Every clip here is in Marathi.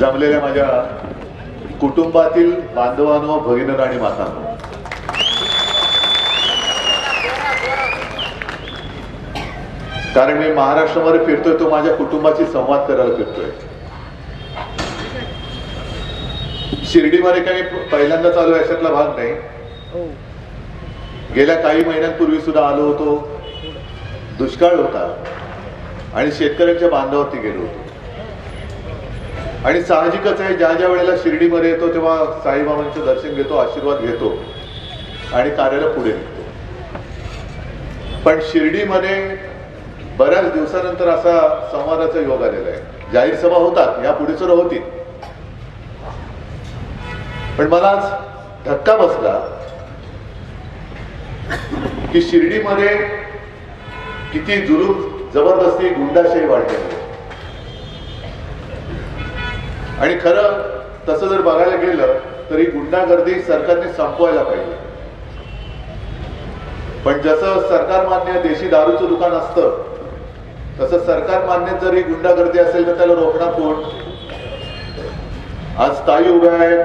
जमलेल्या माझ्या कुटुंबातील बांधवांनो भगिनींनो आणि मातांनो. कारण मी महाराष्ट्रामध्ये फिरतोय तो माझ्या कुटुंबाशी संवाद करायला फिरतोय. शिर्डीमध्ये काही पहिल्यांदा चालू अशातला भाग नाही. गेल्या काही महिन्यांपूर्वी सुद्धा आलो होतो. दुष्काळ होता. आणि शेतकऱ्यांच्या बांधावरती गेलो होतो. आणि साहजिकच आहे ज्या ज्या वेळेला शिर्डीमध्ये येतो तेव्हा साईबाबांचं दर्शन घेतो आशीर्वाद घेतो आणि कार्याला पुढे निघतो. पण शिर्डीमध्ये बऱ्याच दिवसानंतर असा संवादाचा योग आलेला आहे. जाहीर सभा होतात या पुढे सुद्धा होतील. पण मला आज धक्का बसला की शिर्डीमध्ये किती जुलूम जबरदस्ती गुंडाशाही वाढलेली आहे आणि खरं तसं जर बघायला गेलं तरी गुंडागर्दी सरकारने संपवायला पाहिजे. पण जसं सरकार मान्य देशी दारूचं दुकान असतं तसं सरकार मान्य जरी गुंडागर्दी असेल तर त्याला रोखणार कोण? आज ताई उभ्या आहेत.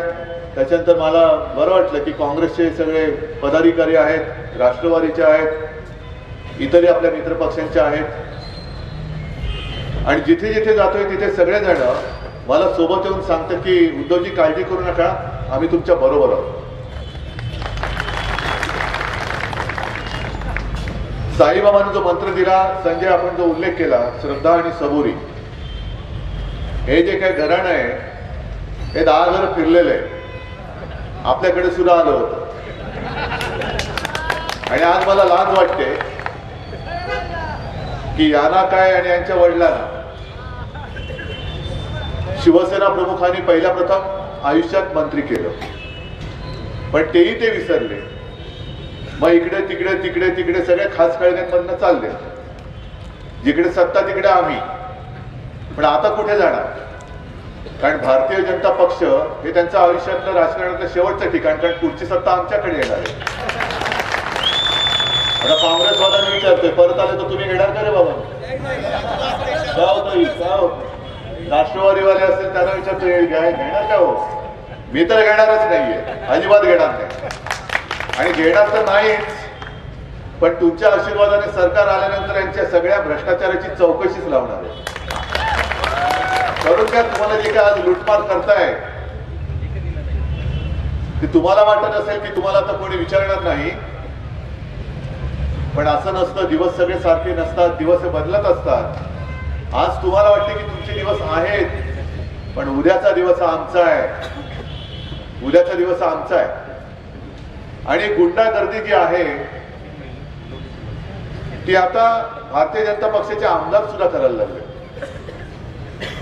त्याच्यानंतर मला बरं वाटलं की काँग्रेसचे सगळे पदाधिकारी आहेत राष्ट्रवादीचे आहेत इतरही आपल्या मित्रपक्षांचे आहेत. आणि जिथे जिथे जातोय तिथे सगळेजण मला सोबत येऊन सांगतं की उद्धवजी काळजी करू नका आम्ही तुमच्या बरोबर आहोत. साईबाबांनी जो मंत्र दिला संजय आपण जो उल्लेख केला श्रद्धा आणि सबुरी हे जे काही घराणं आहे हे दहा घर फिरलेलं आहे. आपल्याकडे सुद्धा आलं होतं. आणि आज मला लाज वाटते की यांना काय आणि यांच्या वडिलांना शिवसेना प्रमुखांनी पहिल्या प्रथम आयुष्यात मंत्री केलं. पण तेही ते विसरले. मग इकडे तिकडे तिकडे तिकडे सगळे खास कळण्यांमधनं चालले. जिकडे सत्ता तिकडे आम्ही. पण आता कुठे जाणार? कारण भारतीय जनता पक्ष हे त्यांचं आयुष्यातलं राजकारणातलं शेवटचं ठिकाण कारण पुढची सत्ता आमच्याकडे येणार आहे. आता काँग्रेसवाल्यांनी विचारतोय परत आले तर तुम्ही येणार का रे बाबा? का होतं का होतं राष्ट्रवादीवाले असतील त्यांना विचारतो "हे घेणार का हो? मी तर घेणारच नाहीये. अजिबात घेणार नाही. आणि घेणार तर नाहीच. पण तुमच्या आशीर्वादाने सरकार आल्यानंतर यांच्या सगळ्या भ्रष्टाचाराची चौकशीच लावणार आहे. करून काय तुम्हाला जे काय आज लुटमार करताय. ते तुम्हाला वाटत असेल की तुम्हाला आता कोणी विचारणार नाही. पण असं नसतं. दिवस सगळे सारखे नसतात. दिवस हे बदलत असतात. आज तुम्हाला वाटते की तुमचे दिवस आहेत पण उद्याचा दिवस आमचा आहे. उद्याचा दिवस आमचा आहे. आणि गुंडागर्दी जी आहे ती आता भारतीय जनता पक्षाचे आमदार सुद्धा करायला लागले.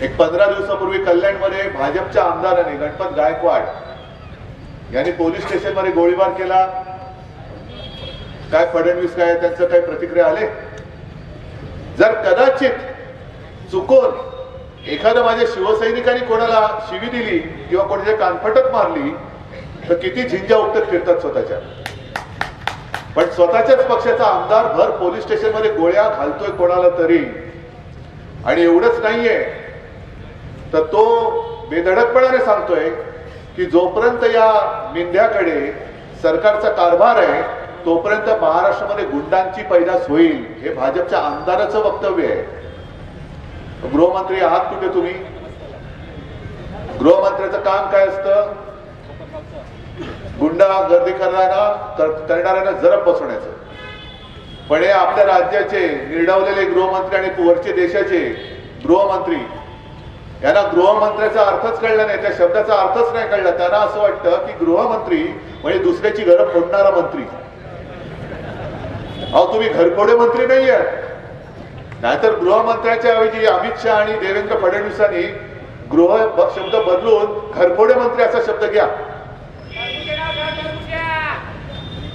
एक पंधरा दिवसापूर्वी कल्याणमध्ये भाजपच्या आमदारांनी गणपत गायकवाड यांनी पोलीस स्टेशनमध्ये गोळीबार केला. काय फडणवीस काय त्यांचं काही प्रतिक्रिया आले? जर कदाचित चुकून एखाद्या माझ्या शिवसैनिकांनी कोणाला शिवी दिली किंवा कोणाच्या कानफटत मारली तर किती झिंजा उपटत फिरतात स्वतःच्या. पण स्वतःच्याच पक्षाचा आमदार भर पोलीस स्टेशनमध्ये गोळ्या घालतोय कोणाला तरी. आणि एवढंच नाहीये. तर तो बेधडकपणाने सांगतोय की जोपर्यंत या मेंढ्याकडे सरकारचा कारभार आहे तोपर्यंत महाराष्ट्रामध्ये गुंडांची पैदास होईल. हे भाजपच्या आमदाराचं वक्तव्य आहे. गृहमंत्री आहात कुठे तुम्ही? गृहमंत्र्याचं काम काय असतं? गुंडा गर्दी करणारा कर- करणाऱ्यांना जरब बसवण्याचं. पण हे आपल्या राज्याचे निर्डावलेले गृहमंत्री आणि वरचे देशाचे गृहमंत्री यांना गृहमंत्र्याचा अर्थच कळला नाही त्या शब्दाचा अर्थच नाही कळला. त्यांना असं वाटतं की गृहमंत्री म्हणजे दुसऱ्याची घरं फोडणारा मंत्री. अहो तुम्ही घरफोडे मंत्री नाही नाहीतर गृहमंत्र्यांच्या ऐवजी अमित शहा आणि देवेंद्र फडणवीसांनी गृह शब्द बदलून घरफोडे मंत्री असा शब्द घ्या.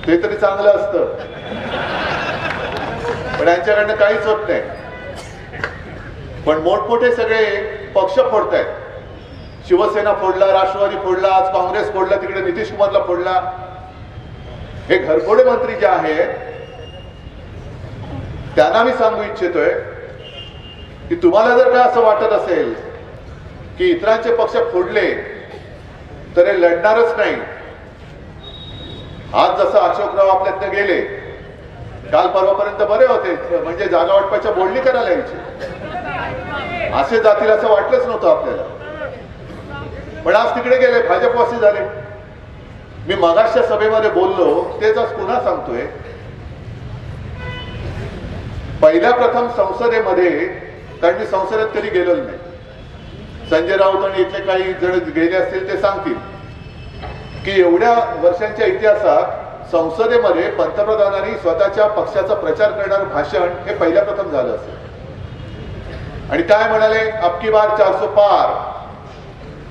ते तरी चांगलं असतं. पण यांच्याकडनं काहीच होत नाही. पण मोठमोठे सगळे पक्ष फोडतायत. शिवसेना फोडला राष्ट्रवादी फोडला आज काँग्रेस फोडला तिकडे नितीश कुमारला फोडला. हे घरफोडे मंत्री जे आहेत त्यांना मी सांगू इच्छितोय की तुम्हाला जर का असं वाटत असेल की इतरांचे पक्ष फोडले तर हे लढणारच नाही. आज जसं अशोकराव आपल्यातनं गेले काल परवापर्यंत बरे होते म्हणजे जागा वाटपाच्या बोलणी करायला यायची. असे जातील असं वाटलंच नव्हतं आपल्याला. पण आज तिकडे गेले भाजपवासी झाले. मी मगाशच्या सभेमध्ये बोललो तेच आज पुन्हा सांगतोय. पहिल्या प्रथम संसदेमध्ये कारण मी संसदेत कधी गेलो नाही. संजय राऊत आणि इथले काही जण गेले असतील ते सांगतील की एवढ्या वर्षांच्या इतिहासात संसदेमध्ये पंतप्रधानांनी स्वतःच्या पक्षाचा प्रचार करणार भाषण हे पहिल्या प्रथम झालं असेल. आणि काय म्हणाले अबकी बार चारसो पार.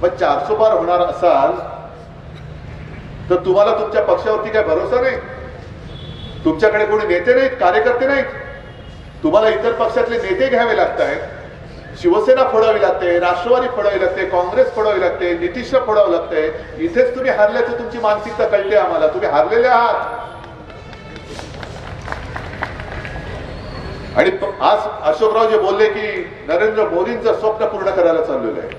मग चारसो पार होणार असाल तर तुम्हाला तुमच्या पक्षावरती काय भरोसा नाही? तुमच्याकडे कोणी नेते नाहीत कार्यकर्ते नाहीत? तुम्हाला इतर पक्षातले नेते घ्यावे लागत आहेत शिवसेना फोडावी लागते राष्ट्रवादी फोडावी लागते काँग्रेस फोडावी लागते नितीशला फोडावं लागतंय. इथेच तुम्ही हारल्याचं तुमची मानसिकता कळते आम्हाला. तुम्ही हारलेले आहात. आणि आज अशोकराव जे बोलले की नरेंद्र मोदींचं स्वप्न पूर्ण करायला चाललेलं आहे.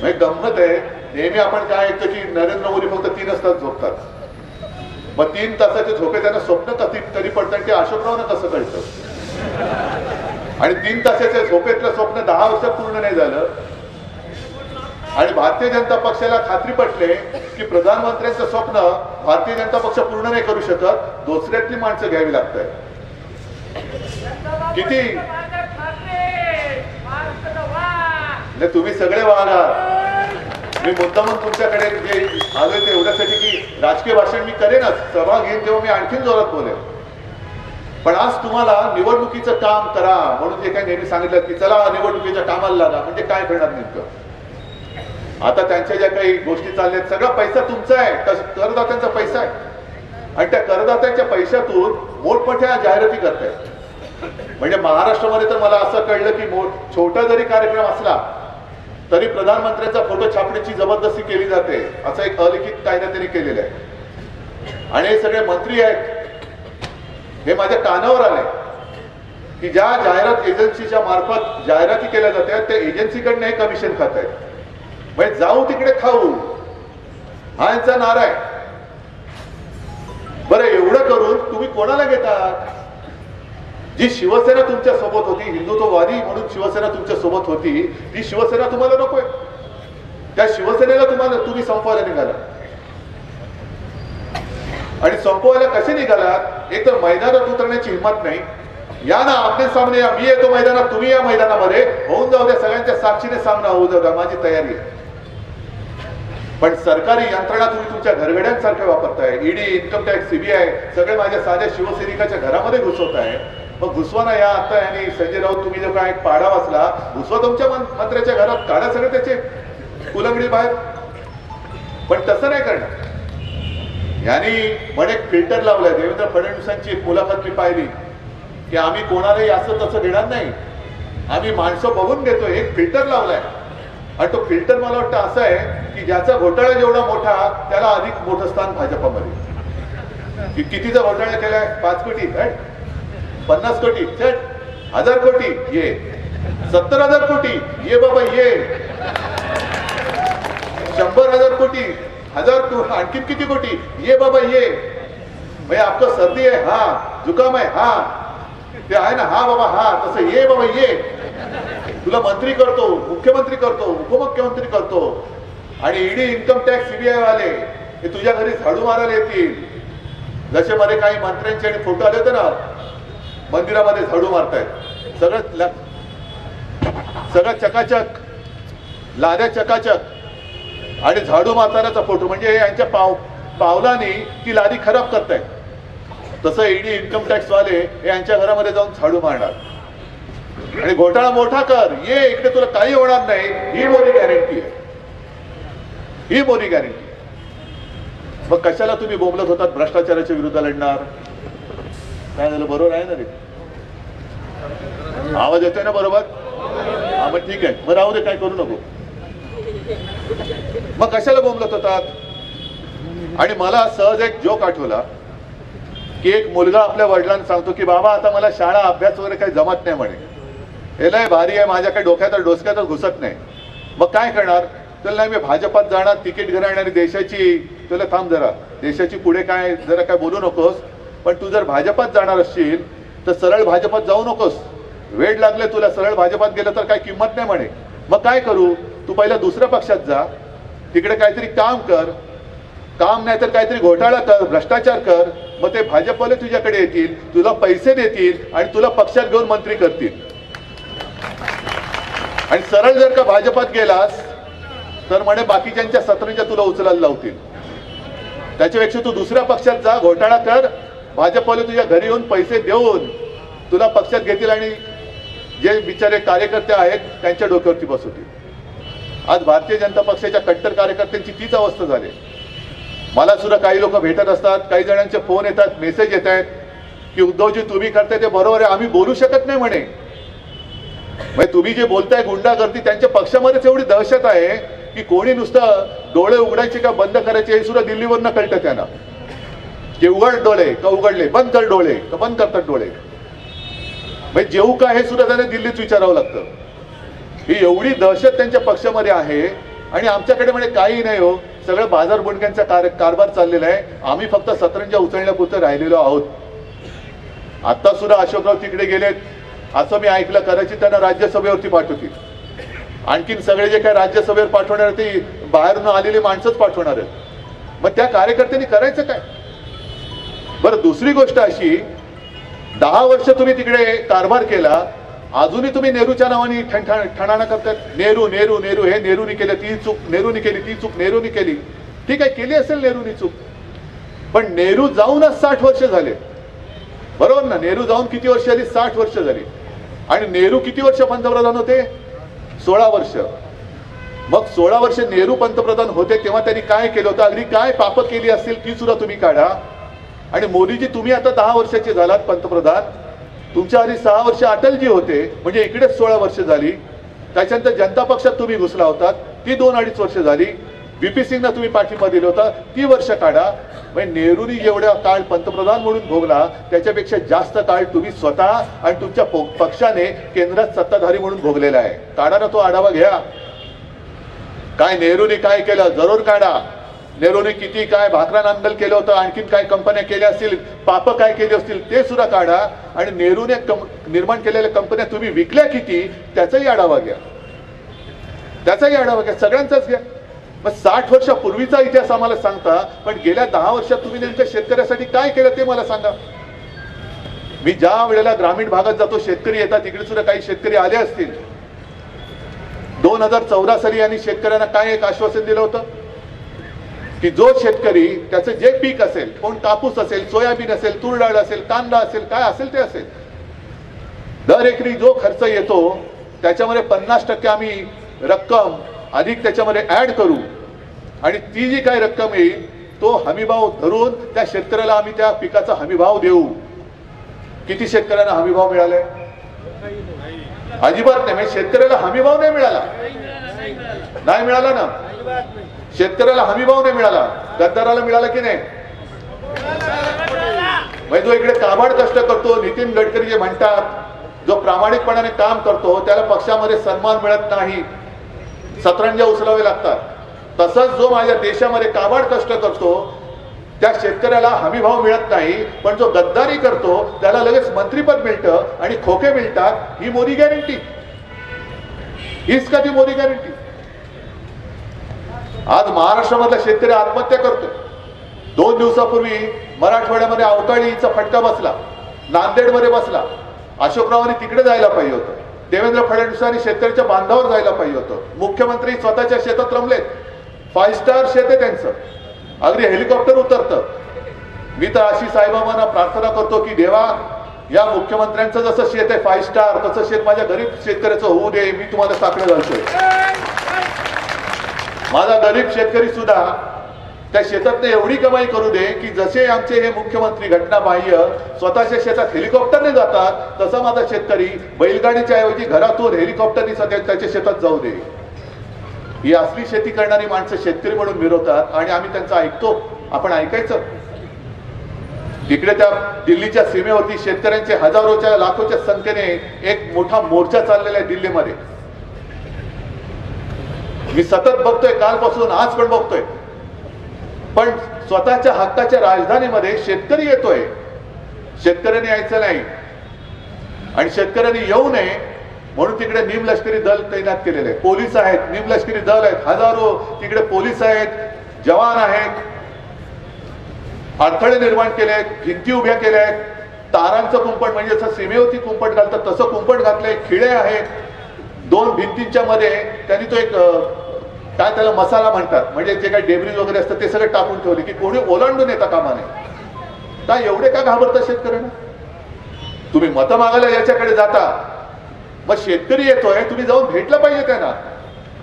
म्हणजे गंमत आहे. नेहमी आपण काय ऐकतो की नरेंद्र मोदी फक्त तीनच तास झोपतात. मग तीन तासाचे झोपे त्यांना स्वप्न कधी तरी पडतात ते अशोकरावनं कसं कळतं? आणि तीन तासाच्या झोपेतलं स्वप्न दहा वर्षात पूर्ण नाही झालं. आणि भारतीय जनता पक्षाला खात्री पटले की प्रधानमंत्र्यांचं स्वप्न भारतीय जनता पक्ष पूर्ण नाही करू शकत दुसऱ्यातली माणसं घ्यावी लागतंय किती? नाही तुम्ही सगळे वागा मी मुद्दामून तुमच्याकडे जे आलोय ते एवढ्यासाठी की राजकीय भाषण मी करेनच. सभा घेईन तेव्हा मी आणखीन जोरात बोलेन. पण आज तुम्हाला निवडणुकीचं काम करा म्हणून जे काही नेहमी सांगितलं की चला निवडणुकीच्या कामाला लागा म्हणजे काय करणार नेमकं? आता त्यांच्या ज्या काही गोष्टी चालल्यात सगळा पैसा तुमचा आहे. करदात्यांचा पैसा आहे. आणि त्या करदात्यांच्या पैशातून मोठमोठ्या जाहिराती करतायत. म्हणजे महाराष्ट्रामध्ये तर मला असं कळलं की छोटा जरी कार्यक्रम असला तरी प्रधानमंत्र्यांचा फोटो छापण्याची जबरदस्ती केली जाते असं एक अलिखित कायदा त्यांनी केलेलं आहे. आणि हे सगळे मंत्री आहेत हे माझ्या कानावर आले की ज्या जाहिरात एजन्सीच्या मार्फत जाहिराती केल्या जातात त्या एजन्सीकडनं हे कमिशन खात आहेत म्हणजे जाऊ तिकडे खाऊ. हा यांचा नारा आहे. बरं एवढं करून तुम्ही कोणाला घेतात? जी शिवसेना तुमच्यासोबत होती हिंदुत्ववादी म्हणून शिवसेना तुमच्यासोबत होती ती शिवसेना तुम्हाला नकोय. त्या शिवसेनेला तुम्हाला तुम्ही संपवायला निघाला. आणि संपवायला कसे निघालात एक तर मैदानात उतरण्याची हिंमत नाही. या ना आपले सामने या मी येतो मैदानात तुम्ही या मैदानामध्ये. होऊन जाऊ द्या सगळ्यांच्या साक्षीने सामना होऊ जाऊ द्या माझी तयारी आहे. पण सरकारी यंत्रणा तुम्ही तुमच्या घरगड्यांसारखे वापरताय. ईडी इन्कम टॅक्स सीबीआय सगळे माझ्या साध्या शिवसैनिकाच्या घरामध्ये घुसवत आहे. मग घुसवा ना या आता आणि संजय राऊत तुम्ही जो काय पाडा वाचला घुसवा तुमच्या मंत्र्याच्या घरात. काढा सगळे त्याचे कुलंगडी बाहेर. पण तसं नाही करणार. यांनी म्हणे फिल्टर लावलाय. देवेंद्र फडणवीसांची मुलाखत मी पाहिली. की आम्ही कोणालाही असं तसं घेणार नाही. आम्ही माणसं बघून घेतो एक फिल्टर लावलाय. आणि तो फिल्टर मला वाटतं असं आहे की ज्याचा घोटाळा जेवढा मोठा त्याला अधिक मोठं स्थान भाजपामध्ये. की कितीचा घोटाळा केलाय? पाच कोटी. right? पन्नास कोटी. चट हजार कोटी. ये. सत्तर हजार कोटी. ये बाबा ये. शंभर हजार कोटी. हजार को- आणखी किती कोटी? ये बाबा ये. म्हणजे आपलं सर्दी आहे हा. जुकाम आहे हा. ते आहे ना? हा बाबा हा. तसं ये बाबा ये. तुला मंत्री करतो मुख्यमंत्री करतो उपमुख्यमंत्री करतो. आणि ईडी इन्कम टॅक्स सीबीआय वाले हे तुझ्या घरी झाडू मारायला येतील. जसे मध्ये काही मंत्र्यांचे आणि फोटो आले होते ना मंदिरामध्ये झाडू मारतायत. सगळं सगळं चकाचक. लाद्या चकाचक. आणि झाडू मारतानाचा फोटो म्हणजे यांच्या पाव पावलाने ती लादी खराब करतायत. तसं ईडी इन्कम टॅक्स वाले हे यांच्या घरामध्ये जाऊन झाडू मारणार. आणि घोटाळा मोठा कर. ये इकडे तुला काही होणार नाही. ही मोदी गॅरंटी आहे. ही मोदी गॅरंटी मग कशाला तुम्ही बोंबलत होतात? भ्रष्टाचाराच्या विरुद्ध लढणार? काय झालं? बरोबर आहे ना रे? आवाज येतोय ना बरोबर? हा मग ठीक आहे. मग राहू दे काय करू नको. मग कशाला बोंबलत होतात? आणि मला सहज एक जोक आठवला की एक मुलगा आपल्या वडिलांना सांगतो की बाबा आता मला शाळा अभ्यास वगैरे काही जमत नाही म्हणे. हे लय भारी आहे माझ्या काही डोक्यात डोसक्यातच घुसत नाही. मग काय करणार? तर नाही मी भाजपात जाणार तिकीट घेणार आणि देशाची तुला थांब जरा. देशाची पुढे काय जरा काय बोलू नकोस. पण तू जर भाजपात जाणार असशील तर सरळ भाजपात जाऊ नकोस. वेळ लागले तुला सरळ भाजपात गेलं तर काय किंमत नाही म्हणे. मग काय करू? तू पहिला दुसऱ्या पक्षात जा. तिकडे काहीतरी काम कर. काम नाही तर काहीतरी घोटाळा कर भ्रष्टाचार कर. मग ते भाजपवाले तुझ्याकडे येतील तुला पैसे देतील आणि तुला पक्षात घेऊन मंत्री करतील. आणि सरळ जर का भाजपात गेलास तर म्हणे बाकीच्यांच्या सत्रांच्या तुला उचलायला लावतील. त्याच्यापेक्षा तू दुसऱ्या पक्षात जा घोटाळा कर. भाजपवाले तुझ्या घरी येऊन पैसे देऊन तुला पक्षात घेतील आणि जे बिचारे कार्यकर्ते आहेत त्यांच्या डोक्यावरती बसवतील. आज भारतीय जनता पक्षाच्या कट्टर कार्यकर्त्यांची तीच अवस्था झाली. मला सुद्धा काही लोक भेटत असतात काही जणांचे फोन येतात मेसेज येत आहेत की उद्धवजी तुम्ही करताय ते बरोबर आहे आम्ही बोलू शकत नाही म्हणे. म्हणजे तुम्ही जे बोलताय गुंडागर्दी त्यांच्या पक्षामध्येच एवढी दहशत आहे की कोणी नुसतं डोळे उघडायचे का बंद करायचे हे सुद्धा दिल्लीवरनं कळतं त्यांना. की उघड डोळे का उघडले बंद कर डोळे का बंद करतात डोळे. म्हणजे जेऊ का हे सुद्धा त्यांना दिल्लीत विचारावं लागतं. ही एवढी दहशत त्यांच्या पक्षामध्ये आहे आणि आमच्याकडे म्हणजे काही नाही हो. सगळं बाजार बुंडक्यांचा कार कारभार चाललेला आहे. आम्ही फक्त सतरंजा उचलण्यापुरतं राहिलेलो आहोत. आता सुद्धा अशोकराव तिकडे गेलेत. असं मी ऐकलं. कदाचित त्यांना राज्यसभेवरती पाठवतील. आणखीन सगळे जे काय राज्यसभेवर पाठवणार ते बाहेरून आलेली माणसंच पाठवणार आहेत. मग त्या कार्यकर्त्यांनी करायचं काय? बरं दुसरी गोष्ट अशी दहा वर्ष तुम्ही तिकडे कारभार केला अजूनही तुम्ही नेहरूच्या नावाने ठणठण ठणाणा करतात नेहरू नेहरू नेहरू हे नेहरूनी केलं ती चूक नेहरूनी केली ती चूक नेहरूनी केली. ठीक आहे केली असेल नेहरूनी चूक. पण नेहरू जाऊनच साठ वर्ष झाले. बरोबर ना? नेहरू जाऊन किती वर्ष झाली? साठ वर्ष झाली. आणि नेहरू किती वर्ष पंतप्रधान होते? सोळा वर्ष. मग सोळा वर्ष नेहरू पंतप्रधान होते तेव्हा त्यांनी काय केलं होतं? अगदी काय पाप केली असतील ती सुद्धा तुम्ही काढा. आणि मोदीजी तुम्ही आता दहा वर्षाचे झालात पंतप्रधान. तुमच्या आधी सहा वर्ष अटलजी होते म्हणजे इकडेच सोळा वर्ष झाली. त्याच्यानंतर जनता पक्षात तुम्ही घुसला होता ती दोन अडीच वर्ष झाली. बीपी सिंगना तुम्ही पाठिंबा दिला होता ती वर्ष काढा. म्हणजे नेहरूनी जेवढा काळ पंतप्रधान म्हणून भोगला त्याच्यापेक्षा जास्त काळ तुम्ही स्वतः आणि तुमच्या पक्षाने केंद्रात सत्ताधारी म्हणून भोगलेला आहे. काढा ना तो आढावा घ्या. काय नेहरूने काय केलं जरूर काढा. नेहरूने किती काय भाकरा नांदल केलं होतं आणखीन काय कंपन्या केल्या असतील पाप काय केली असतील ते सुद्धा काढा. आणि नेहरूने कम निर्माण केलेल्या कंपन्या तुम्ही विकल्या किती त्याचाही आढावा घ्या. त्याचाही आढावा घ्या. सगळ्यांचाच घ्या. मग साठ वर्षापूर्वीचा इतिहास आम्हाला सांगता पण गेल्या दहा वर्षात तुम्ही नेमक्या शेतकऱ्यासाठी काय केलं ते मला सांगा. मी ज्या वेळेला ग्रामीण भागात जातो शेतकरी येतात तिकडे सुद्धा काही शेतकरी आले असतील. दोन हजार चौदा साली यांनी शेतकऱ्यांना काय एक आश्वासन दिलं होतं? की जो शेतकरी त्याचं जे पीक असेल कोण कापूस असेल सोयाबीन असेल तूर डाळ असेल कांदा असेल काय असेल ते असेल. दर एकरी जो खर्च येतो त्याच्यामध्ये पन्नास टक्के आम्ही रक्कम अधिक त्याच्यामध्ये ॲड करू. आणि ती जी काही रक्कम येईल तो हमीभाव धरून त्या शेतकऱ्याला आम्ही त्या पिकाचा हमीभाव देऊ. किती शेतकऱ्यांना हमीभाव मिळालाय? अजिबात नाही. म्हणजे शेतकऱ्याला हमीभाव नाही मिळाला. नाही मिळाला ना? शेतकऱ्याला हमीभाव नाही मिळाला. गद्दाराला मिळाला की नाही? म्हणजे जो इकडे काबाड कष्ट करतो नितीन गडकरी जे म्हणतात जो प्रामाणिकपणाने काम करतो त्याला पक्षामध्ये सन्मान मिळत नाही. सतरंजा उचलावे लागतात. तसंच जो माझ्या देशामध्ये काबाड कष्ट करतो त्या शेतकऱ्याला हमीभाव मिळत नाही पण जो गद्दारी करतो त्याला लगेच मंत्रीपद मिळतं आणि खोके मिळतात ही मोदी गॅरंटी हीच का ती मोदी गॅरंटी आज महाराष्ट्रामधला शेतकरी आत्महत्या करतो दोन दिवसापूर्वी मराठवाड्यामध्ये अवकाळीचा फटका बसला नांदेडमध्ये बसला. अशोकरावांनी तिकडे जायला पाहिजे होतं. देवेंद्र फडणवीसांनी शेतकऱ्याच्या बांधावर जायला पाहिजे होतं. मुख्यमंत्री स्वतःच्या शेतात रमलेत. फाईव्ह स्टार शेत आहे त्यांचं. अगदी हेलिकॉप्टर उतरतं. मी तर अशी साईबाबांना प्रार्थना करतो की देवा या मुख्यमंत्र्यांचं जसं शेत आहे फाईव्ह स्टार तसं शेत माझ्या गरीब शेतकऱ्याचं होऊ दे मी तुम्हाला साकडं घालतोय. माझा गरीब शेतकरी सुद्धा त्या शेतात एवढी कमाई करू दे की जसे आमचे हे मुख्यमंत्री घटनाबाह्य स्वतःच्या शेतात हेलिकॉप्टरने जातात तसा माझा शेतकरी बैलगाडीच्या ऐवजी घरातून हेलिकॉप्टरने सध्या त्याच्या शेतात जाऊ दे. ही असली शेती करणारी माणसं शेतकरी म्हणून मिरवतात आणि आम्ही त्यांचं ऐकतो. आपण ऐकायचं? तिकडे त्या दिल्लीच्या सीमेवरती शेतकऱ्यांचे हजारोच्या लाखोच्या संख्येने एक मोठा मोर्चा चाललेला आहे दिल्लीमध्ये. मी सतत बघतोय कालपासून आज पण बघतोय. पण स्वतःच्या हक्काच्या राजधानीमध्ये शेतकरी येतोय. शेतकऱ्यांनी यायचं नाही. आणि शेतकऱ्यांनी येऊ नये म्हणून तिकडे निमलष्करी दल तैनात केलेले आहे पोलीस आहेत निमलष्करी दल आहेत हजारो तिकडे पोलीस आहेत जवान आहेत. अडथळे निर्माण केले आहेत भिंती उभ्या केल्या आहेत. तारांचं कुंपण म्हणजे जसं सीमेवरती कुंपण घालतात तसं कुंपण घातलंय. खिळे आहेत. दोन भिंतींच्या मध्ये त्यांनी तो एक काय त्याला मसाला म्हणतात? म्हणजे जे काही डेब्रिज वगैरे असतं ते सगळं टाकून ठेवले की कोणी ओलांडून येता कामा नये काय एवढे का घाबरता शेतकऱ्यांना? तुम्ही मतं मागायला याच्याकडे जाता. मग शेतकरी येतोय तुम्ही जाऊन भेटलं पाहिजे त्यांना.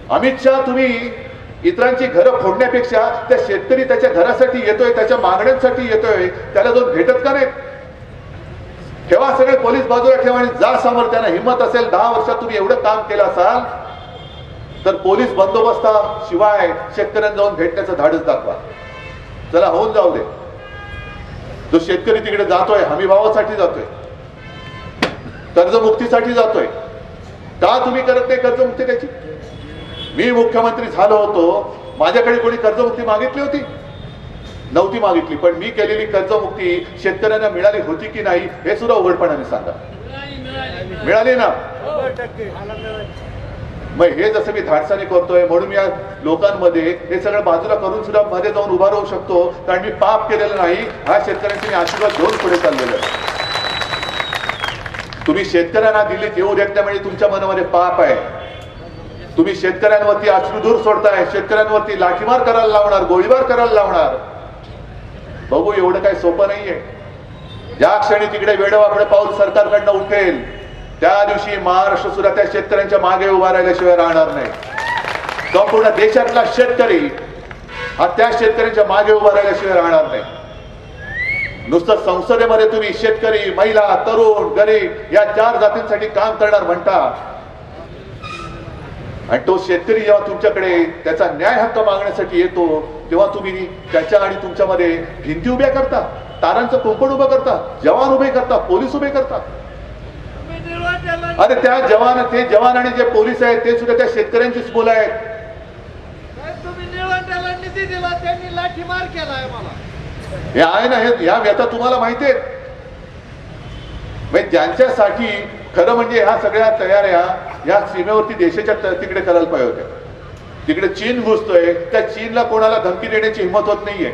अमित शहा तुम्ही इतरांची घरं फोडण्यापेक्षा त्या शेतकरी त्याच्या घरासाठी येतोय त्याच्या मागण्यांसाठी येतोय त्याला जाऊन भेटत का नाही ठेवा सगळे पोलीस बाजूला ठेवा आणि जा समोर. त्यांना हिंमत असेल दहा वर्षात तुम्ही एवढं काम केलं असाल तर पोलीस बंदोबस्ताशिवाय शेतकऱ्यांना जाऊन भेटण्याचं धाडस दाखवा. चला होऊन जाऊ दे. जो शेतकरी तिकडे जातोय हमीभावासाठी जातोय कर्जमुक्तीसाठी जातोय का तुम्ही करत नाही कर्जमुक्ती त्याची? मी मुख्यमंत्री झालो होतो माझ्याकडे कोणी कर्जमुक्ती मागितली होती? नव्हती मागितली पण मी केलेली कर्जमुक्ती शेतकऱ्यांना मिळाली होती की नाही हे सुद्धा उघडपणाने सांगा. मिळाली ना? मग हे जसं मी धाडसाने करतोय म्हणून मी या लोकांमध्ये हे सगळं बाजूला करून सुद्धा मध्ये जाऊन उभा राहू शकतो. कारण मी पाप केलेलं नाही हा शेतकऱ्यांचे मी आशीर्वाद घेऊन पुढे चाललेलो आहे. तुम्ही शेतकऱ्यांना दिल्लीत येऊ देत म्हणजे तुमच्या मनामध्ये पाप आहे. तुम्ही शेतकऱ्यांवरती अश्रुधूर सोडताय शेतकऱ्यांवरती लाठीमार करायला लावणार गोळीबार करायला लावणार. बघू एवढं काही सोपं नाहीये. ज्या क्षणी तिकडे वेडवाकडे पाऊल सरकारकडनं उठेल त्या दिवशी महाराष्ट्र सुद्धा त्या शेतकऱ्यांच्या मागे उभा राहिल्याशिवाय राहणार नाही. संपूर्ण देशातला शेतकरी हा त्या शेतकऱ्यांच्या मागे उभा राहिल्याशिवाय राहणार नाही. नुसतं संसदेमध्ये तुम्ही शेतकरी महिला तरुण गरीब या चार जातींसाठी काम करणार म्हणता. आणि तो शेतकरी जेव्हा तुमच्याकडे त्याचा न्याय हक्क मागण्यासाठी येतो तेव्हा तुम्ही त्याच्या आणि तुमच्यामध्ये भिंती उभ्या करता तारांचं कुंपण उभं करता जवान उभे करता पोलीस उभे करता. अरे त्या जवान ते जवान आणि जे पोलीस आहेत ते सुद्धा त्या शेतकऱ्यांचीच मुलं आहेत. हे आहे ना हे या व्यथा तुम्हाला माहिती आहेत. म्हणजे ज्यांच्यासाठी खरं म्हणजे ह्या सगळ्या तयाऱ्या या सीमेवरती देशाच्या तिकडे करायला पाहिजे होत्या. तिकडे चीन घुसतोय त्या चीनला कोणाला धमकी देण्याची हिंमत होत नाहीये.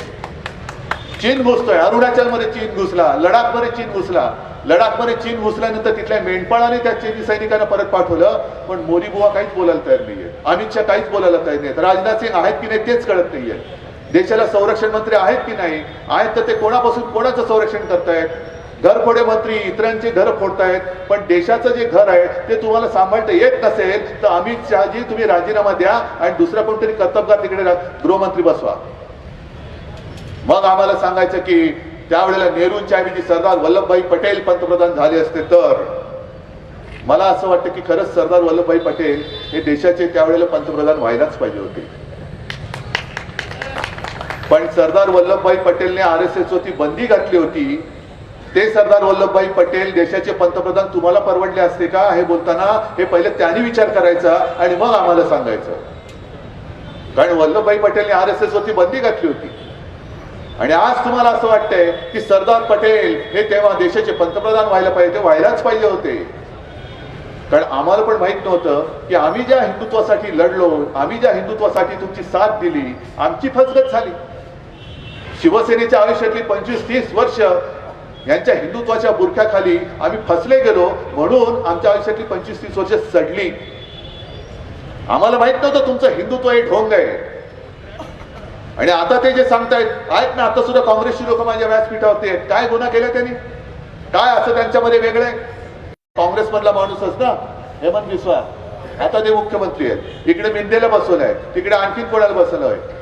चीन घुसतोय अरुणाचलमध्ये चीन घुसला लडाखमध्ये चीन घुसला. लडाखमध्ये चीन घुसल्यानंतर तिथल्या मेंढपाळाने त्या चीनी सैनिकांना परत पाठवलं पण मोदी बुवा काहीच बोलायला तयार नाहीये. अमित शहा काहीच बोलायला तयार नाहीत राजनाथ सिंग आहेत की नाही तेच कळत नाहीये. देशाला संरक्षण मंत्री आहेत की नाही? आहेत तर ते कोणापासून कोणाचं संरक्षण करतायत? घरफोडे मंत्री इतरांचे घर फोडतायत पण देशाचं जे घर आहे ते तुम्हाला सांभाळता येत नसेल तर अमित शहाजी तुम्ही राजीनामा द्या आणि दुसरा कोणतरी कर्तबगार तिकडे गृहमंत्री बसवा. मग आम्हाला सांगायचं की त्यावेळेला नेहरूंच्या ऐवजी सरदार वल्लभभाई पटेल पंतप्रधान झाले असते तर मला असं वाटतं की खरंच सरदार वल्लभभाई पटेल हे देशाचे त्यावेळेला पंतप्रधान व्हायलाच पाहिजे होते. पण सरदार वल्लभभाई पटेलने आर एस एस वरती बंदी घातली होती. ते सरदार वल्लभभाई पटेल देशाचे पंतप्रधान तुम्हाला परवडले असते का? हे बोलताना हे पहिले त्यांनी विचार करायचा आणि मग आम्हाला सांगायचं. कारण वल्लभभाई पटेलने आर एस एस वरती बंदी घातली होती. आणि आज तुम्हाला असं वाटतंय की सरदार पटेल हे तेव्हा देशाचे पंतप्रधान व्हायला पाहिजे ते व्हायलाच पाहिजे होते. कारण आम्हाला पण माहीत नव्हतं की आम्ही ज्या हिंदुत्वासाठी लढलो आम्ही ज्या हिंदुत्वासाठी तुमची साथ दिली आमची फसगत झाली. शिवसेनेच्या आयुष्यातली पंचवीस तीस वर्ष यांच्या हिंदुत्वाच्या बुरख्याखाली आम्ही फसले गेलो म्हणून आमच्या आयुष्यातली पंचवीस तीस वर्ष सडली. आम्हाला माहीत नव्हतं तुमचं हिंदुत्व हे ढोंग आहे. आणि आता ते जे सांगतायत आहेत ना आता सुद्धा काँग्रेसची लोक माझ्या व्यासपीठावरती आहेत. काय गुन्हा केला त्यांनी? काय असं त्यांच्यामध्ये वेगळे काँग्रेसमधला माणूसच ना? हेमंत बिस्वा आता ते मुख्यमंत्री आहेत. इकडे मिंदेला बसवलं आहे. तिकडे आणखीन कोणाला बसवलं आहे?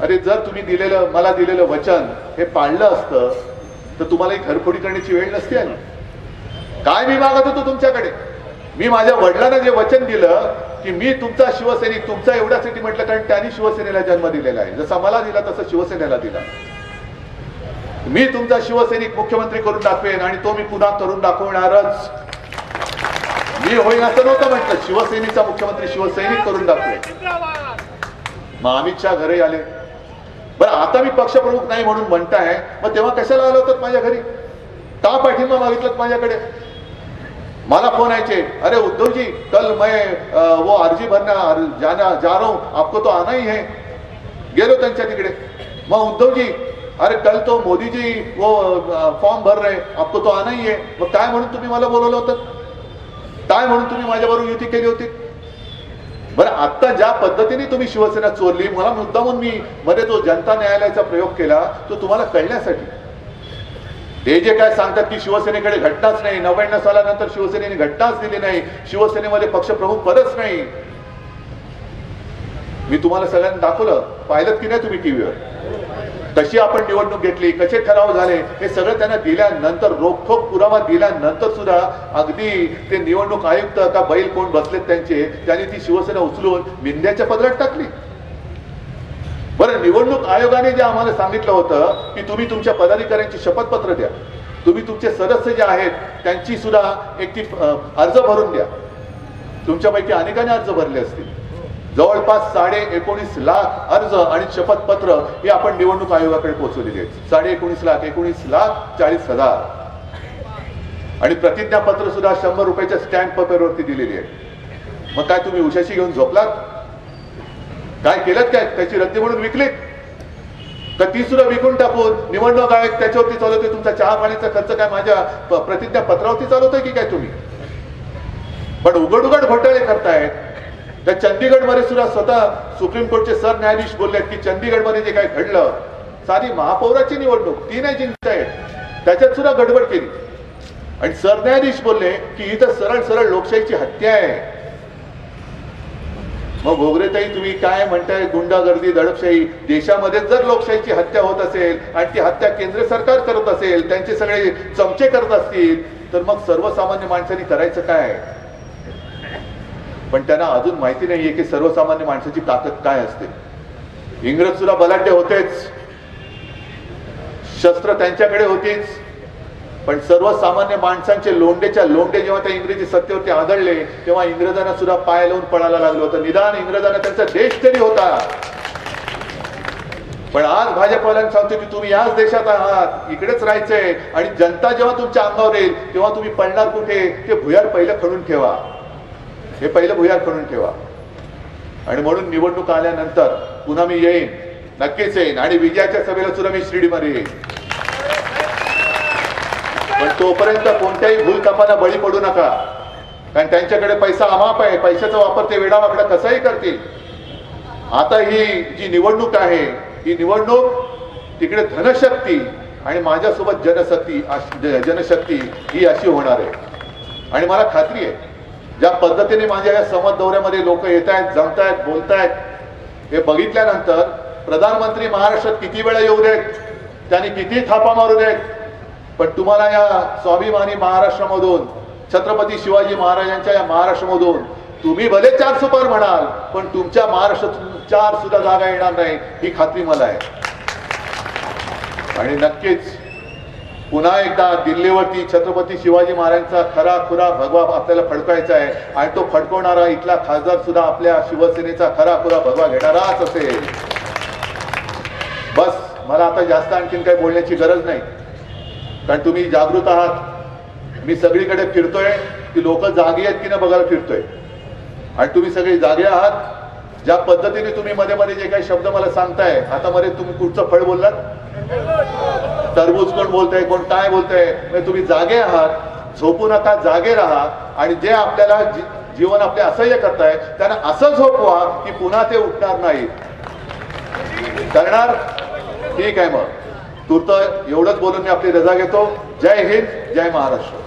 अरे जर तुम्ही दिलेलं मला दिलेलं वचन हे पाळलं असतं तर तुम्हाला ही घरफोडी करण्याची वेळ नसते. आली काय मी मागत होतो तुमच्याकडे? मी माझ्या वडिलांना जे वचन दिलं की मी तुमचा शिवसैनिक तुमचा एवढ्यासाठी म्हटलं कारण त्यांनी शिवसेनेला जन्म दिलेला आहे. जसा मला दिला तसं शिवसेनेला दिला. मी तुमचा शिवसैनिक मुख्यमंत्री करून दाखवेन आणि तो मी पुन्हा करून दाखवणारच. मी होईल असं नव्हतं म्हटलं. शिवसेनेचा मुख्यमंत्री शिवसैनिक करून दाखवेन. मग अमित शहा घरी आले. बरं आता मी पक्षप्रमुख नाही म्हणून म्हणताय मग तेव्हा कशाला आलं होतं माझ्या घरी? का पाठिंबा मागितलं माझ्याकडे? मला फोन यायचे अरे उद्धव जी कल मैं वो अर्जी भरना जाना जा रहा हूं आपको तो आना ही है। गेलो त्यांच्या तिकडे. मग उद्धव जी अरे कल तो मोदी जी वो फॉर्म भर रहे आपको तो आना ही है। मग काय म्हणून तुम्ही मला बोलवलं होतं? काय म्हणून तुम्ही माझ्याबरोबर युती केली होती? बरं आत्ता ज्या पद्धतीने तुम्ही शिवसेना चोरली मला मुद्दामून मी मध्ये जो जनता न्यायालयाचा प्रयोग केला तो तुम्हाला कळण्यासाठी. ते जे काय सांगतात की शिवसेनेकडे घटनाच नाही नव्याण्णव सालानंतर शिवसेनेने घटनाच दिली नाही शिवसेनेमध्ये पक्षप्रमुख पदच नाही. मी तुम्हाला सगळ्यांना दाखवलं पाहिलं की नाही तुम्ही टीव्हीवर कशी आपण निवडणूक घेतली कसे ठराव झाले हे सगळं त्यांना दिल्यानंतर रोखोक पुरावा दिल्यानंतर सुद्धा अगदी ते निवडणूक आयुक्त का बैल कोण बसलेत त्यांचे त्यांनी ती शिवसेना उचलून मिंद्याच्या पदरात टाकली. बरं निवडणूक आयोगाने जे आम्हाला सांगितलं होतं की तुम्ही तुमच्या पदाधिकाऱ्यांची शपथपत्र द्या. तुम्ही तुमचे सदस्य जे आहेत त्यांची सुद्धा एक ती अर्ज भरून द्या. तुमच्यापैकी अनेकांनी अर्ज भरले असतील. जवळपास साडे एकोणीस लाख अर्ज आणि शपथपत्र हे आपण निवडणूक आयोगाकडे पोहोचवलेली आहेत. साडे एकोणीस लाख एकोणीस लाख चाळीस हजार. आणि प्रतिज्ञापत्र सुद्धा शंभर रुपयाच्या स्टॅम्प पेपरवरती दिलेली आहे मग काय तुम्ही उशाशी घेऊन झोपलात? काय केलं काय? त्याची रद्दी म्हणून विकलीत. तर ती सुद्धा विकून टाकून निवडणूक आयोग त्याच्यावरती चालवतोय? तुमचा चहा पाण्याचा खर्च काय माझ्या प्रतिज्ञा पत्रावरती चालवतोय की काय तुम्ही? पण उघड उघड घोटाळे करतायत. त्या चंदीगडमध्ये सुद्धा स्वतः सुप्रीम कोर्टचे सरन्यायाधीश बोलले की चंदीगडमध्ये जे काय घडलं साधी महापौराची निवडणूक ती नाही जिंकतायत त्याच्यात सुद्धा गडबड केली. आणि सरन्यायाधीश बोलले की इथं सरळ सरळ लोकशाहीची हत्या आहे. मग भोगरेताई तुम्ही काय म्हणताय? गुंडागर्दी दडपशाही. देशामध्ये जर लोकशाहीची हत्या होत असेल आणि ती हत्या केंद्र सरकार करत असेल त्यांचे सगळे चमचे करत असतील तर मग सर्वसामान्य माणसांनी करायचं काय? पण त्यांना अजून माहिती नाहीये की सर्वसामान्य माणसाची ताकद काय असते. इंग्रज सुद्धा बलाढ्य होतेच. शस्त्र त्यांच्याकडे होतीच. पण सर्वसामान्य माणसांचे लोंडेच्या लोंडे जेव्हा त्या इंग्रजी सत्तेवरती आदळले तेव्हा इंग्रजांना सुद्धा पाय लावून पळायला लागलं होतं. निदान इंग्रजांना त्यांचा देश तरी होता. पण आज भाजपवाल्यांना सांगतो की तुम्ही याच देशात आहात इकडेच राहायचंय. आणि जनता जेव्हा तुमच्या अंगावर येईल तेव्हा तुम्ही पडणार कुठे? ते भुयार पहिलं खणून ठेवा. हे पहिलं भुयार खणून ठेवा. आणि म्हणून निवडणूक आल्यानंतर पुन्हा मी येईन. नक्कीच येईन. आणि विजयाच्या सभेला सुद्धा मी शिर्डीमध्ये येईन. तोपर्यंत कोणत्याही भूलथापांना बळी पडू नका. कारण त्यांच्याकडे पैसा अमाप आहे. पैशाचा वापर ते वेडावाकडा कसाही करतील. आता ही जी निवडणूक आहे ही निवडणूक तिकडे धनशक्ती आणि माझ्यासोबत जनशक्ती अश- जनशक्ती ही अशी होणार आहे. आणि मला खात्री आहे ज्या पद्धतीने माझ्या या संवाद दौऱ्यामध्ये लोक येत आहेत जमतायत बोलतायत हे बघितल्यानंतर प्रधानमंत्री महाराष्ट्रात किती वेळा येऊ देत? त्यांनी किती थापा मारू देत? पण तुम्हाला या स्वाभिमानी महाराष्ट्रामधून छत्रपती शिवाजी महाराजांच्या या महाराष्ट्रामधून तुम्ही भले चार सुपार म्हणाल पण तुमच्या महाराष्ट्रातून चार सुद्धा जागा येणार नाही ही खात्री मला आहे. आणि नक्कीच पुन्हा एकदा दिल्लीवरती छत्रपती शिवाजी महाराजांचा खरा खुरा भगवा आपल्याला फडकायचा आहे आणि तो फडकवणारा इथला खासदार सुद्धा आपल्या शिवसेनेचा खरा खुरा भगवा घेणाराच असेल. बस मला आता जास्त आणखीन काही बोलण्याची गरज नाही. कारण तुम्ही जागृत आहात. मी सगळीकडे फिरतोय. की लोक जागी आहेत की नाही बघायला फिरतोय. आणि तुम्ही सगळे जागे आहात. ज्या पद्धतीने तुम्ही मध्ये मध्ये जे काही शब्द मला सांगताय आता मध्ये तुम्ही कुठचं फळ बोललात? टरबूज कोण बोलताय कोण काय बोलताय? म्हणजे तुम्ही जागे आहात. झोपू नका जागे राहा. आणि जे आपल्याला जी- जीवन आपले असह्य करताय त्यांना असं झोपवा की पुन्हा ते उठणार नाही करणार? ठीक आहे मग. तुर्त एवढंच बोलून मी आपली रजा घेतो. जय हिंद जय महाराष्ट्र.